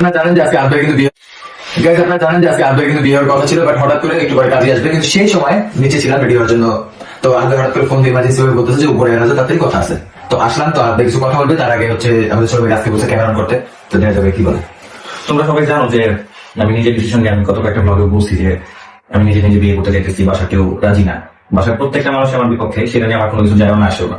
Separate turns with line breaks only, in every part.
আপনারা জানেন যে আজকে কিন্তু বিয়ে গাইজ আপনারা জানেন যে আজকে কিন্তু বিয়ে হওয়ার কথা ছিল বাট হঠাৎ করে একটু পরে কাজে আসবে, কিন্তু সেই সময় নিচে ছিলাম জন্য। তো আব্দুল হঠাৎ করে ফোন দিয়ে ইমার্জেন্সি ভাবে বলতেছে যে উপরে তাড়াতাড়ি কথা আছে। তো আসলাম, তো আব্দুল কিছু কথা বলবে, তার আগে হচ্ছে আমাদের সবাই আজকে বসে ক্যামেরা করতে। তো দেখা যাবে কি বলে।
তোমরা সবাই জানো যে আমি নিজের ডিসিশন নিয়ে আমি কত একটা ব্লগে বলছি যে আমি নিজে নিজে বিয়ে করতে চাইতেছি বাসা কেউ রাজি না। বাসার প্রত্যেকটা মানুষ আমার বিপক্ষে, সেটা নিয়ে আমার কোনো কিছু যায় না, আসেও না।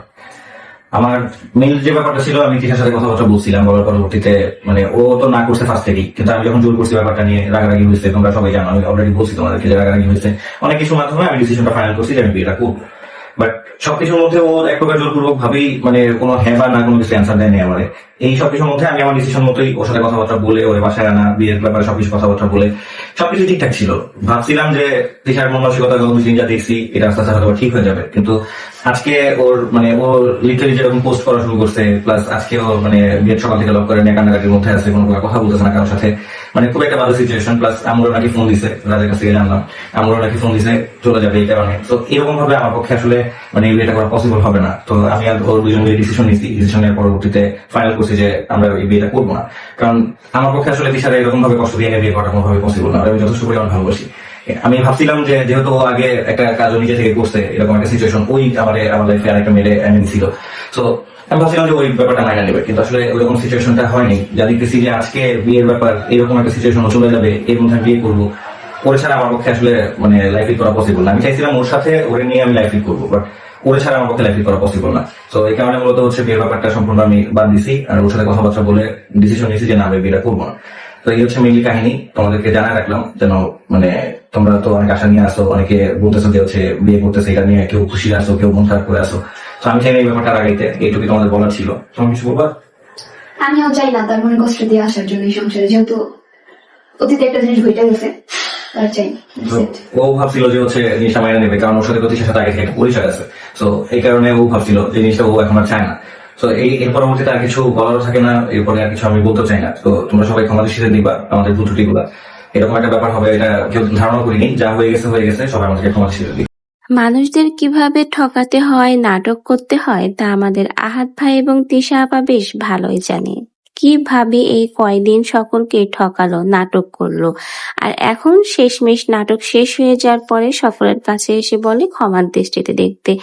আমার মেল যে ব্যাপারটা ছিল, আমি তিশার সাথে কথাবার্তা বলছিলাম, বলার পরবর্তীতে মানে ও তো না করছে ফার্স্ট থেকেই। কিন্তু আমি যখন জোর করছি ব্যাপারটা নিয়ে, রাগারাগি হয়েছে, তোমরা সবাই জানো, আমি অলরেডি বলছি তোমাদেরকে রাগারাগি হয়েছে। অনেক কিছু মাধ্যমে আমি ডিসিশনটা ফাইনাল করছি যে আমি বিয়েটা করব। বাট সবকিছুর মধ্যে ও এক প্রকার জোরপূর্বক ভাবেই মানে কোনো হ্যাঁ বা না কোনো কিছু অ্যান্সার দেয়নি আমারে। এই সবকিছুর মধ্যে আমি আমার ডিসিশন মতোই ওর সাথে কথাবার্তা বলে, ওর বাসায় আনা, বিয়ের ব্যাপারে সবকিছু কথাবার্তা বলে, সবকিছু ঠিকঠাক ছিল। ভাবছিলাম যে দিশার মন মানসিকতা গত দুদিন যা দেখছি, এটা আস্তে আস্তে হয়তো ঠিক হয়ে যাবে। কিন্তু আজকে ওর মানে ও লিটারি যেরকম পোস্ট করা শুরু করছে প্লাস আজকে ও মানে বিয়ের সকাল থেকে লক করে নিয়ে কান্নাকাটির মধ্যে আছে, কোনো কথা বলতেছে না কারোর সাথে। মানে খুব একটা ভালো সিচুয়েশন প্লাস আমরাও নাকি ফোন দিছে রাজের কাছ থেকে জানলাম। আমরাও নাকি ফোন দিছে, চলে যাবে এই কারণে। তো এরকম ভাবে আমার পক্ষে আসলে মানে বিয়েটা করা পসিবল হবে না। তো আমি আর ওর দুজন মিলে ডিসিশন নিচ্ছি ডিসিশনের পরবর্তীতে ফাইনাল করছি যে আমরা এই বিয়েটা করব না। কারণ আমার পক্ষে আসলে দিশারা এরকম ভাবে কষ্ট দিয়ে বিয়ে করা কোনোভাবে পসিবল না। আমি যথেষ্ট পরিমাণ ভালোবাসি। আমি ভাবছিলাম যে, যেহেতু আগে একটা কাজ নিজে থেকে করছে, এরকম একটা সিচুয়েশন ওই আমার আমার লাইফে আরেকটা মেরে এনে দিছিল তো আমি ভাবছিলাম যে ওই ব্যাপারটা মাইনা নেবে, কিন্তু আসলে সিচুয়েশনটা হয়নি। আজকে বিয়ের ব্যাপার, এরকম একটা সিচুয়েশন চলে যাবে, এর মধ্যে বিয়ে করব। ছাড়া আমার পক্ষে আসলে মানে লাইফ করা পসিবল না। আমি চাইছিলাম ওর সাথে ওরে নিয়ে আমি লাইফ করব বাট ছাড়া আমার পক্ষে লাইফ করা পসিবল না। তো এই কারণে মূলত হচ্ছে বিয়ের ব্যাপারটা সম্পূর্ণ আমি বাদ দিছি, আর ওর সাথে কথাবার্তা বলে ডিসিশন নিয়েছি যে না, আমি বিয়েটা করব না। তো এই হচ্ছে মেইনলি কাহিনী, তোমাদেরকে জানা রাখলাম, যেন মানে তোমরা তো অনেক আশা নিয়ে আসো, অনেকে বলতেছো যে হচ্ছে বিয়ে করতেছে, এটা নিয়ে কেউ খুশি আসো, কেউ মন খারাপ করে আসো। তো আমি চাই এই ব্যাপারটা আগাইতে। এইটুকু তোমাদের বলার ছিল। তুমি কিছু বলবা
আমিও চাই না তার মনে কষ্ট দিয়ে আসার জন্য এই সংসারে। যেহেতু অতীতে একটা জিনিস ঘটে গেছে.
ও ভাবছিল যে হচ্ছে জিনিসটা মাইনে নেবে কারণ ওর সাথে প্রতিষ্ঠার সাথে আগে থেকে একটা পরিচয় আছে। তো এই কারণে ও ভাবছিল জিনিসটা ও এখন আর চায় না। তো এই এর পরবর্তীতে আর কিছু বলারও থাকে না এরপরে আর কিছু আমি বলতে চাই না। তো তোমরা সবাই দিবা আমাদের ত্রুটিগুলা। এরকম একটা ব্যাপার হবে এটা কেউ ধারণা করিনি। যা হয়ে গেছে হয়ে গেছে সবাই আমাদেরকে ক্ষমা দৃষ্টিতে দিই
মানুষদের কীভাবে ঠকাতে হয়, নাটক করতে হয়, তা আমাদের আহাত ভাই এবং তিশা আপা বেশ ভালোই জানে কীভাবে এই কয়দিন সকলকে ঠকালো, নাটক করল? আর এখন শেষমেশ নাটক শেষ হয়ে যাওয়ার পরে সকলের কাছে এসে বলে ক্ষমার দৃষ্টিতে দেখতে।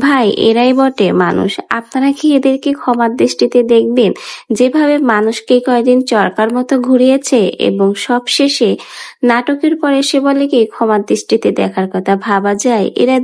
ভাই, এরাই বটে মানুষ। আপনারা কি এদেরকে ক্ষমার দৃষ্টিতে দেখবেন? যেভাবে মানুষকে কয়দিন চরকার মতো ঘুরিয়েছে এবং সব শেষে নাটকের পর এসে বলে কি, ক্ষমার দৃষ্টিতে দেখার কথা ভাবা যায়? এরা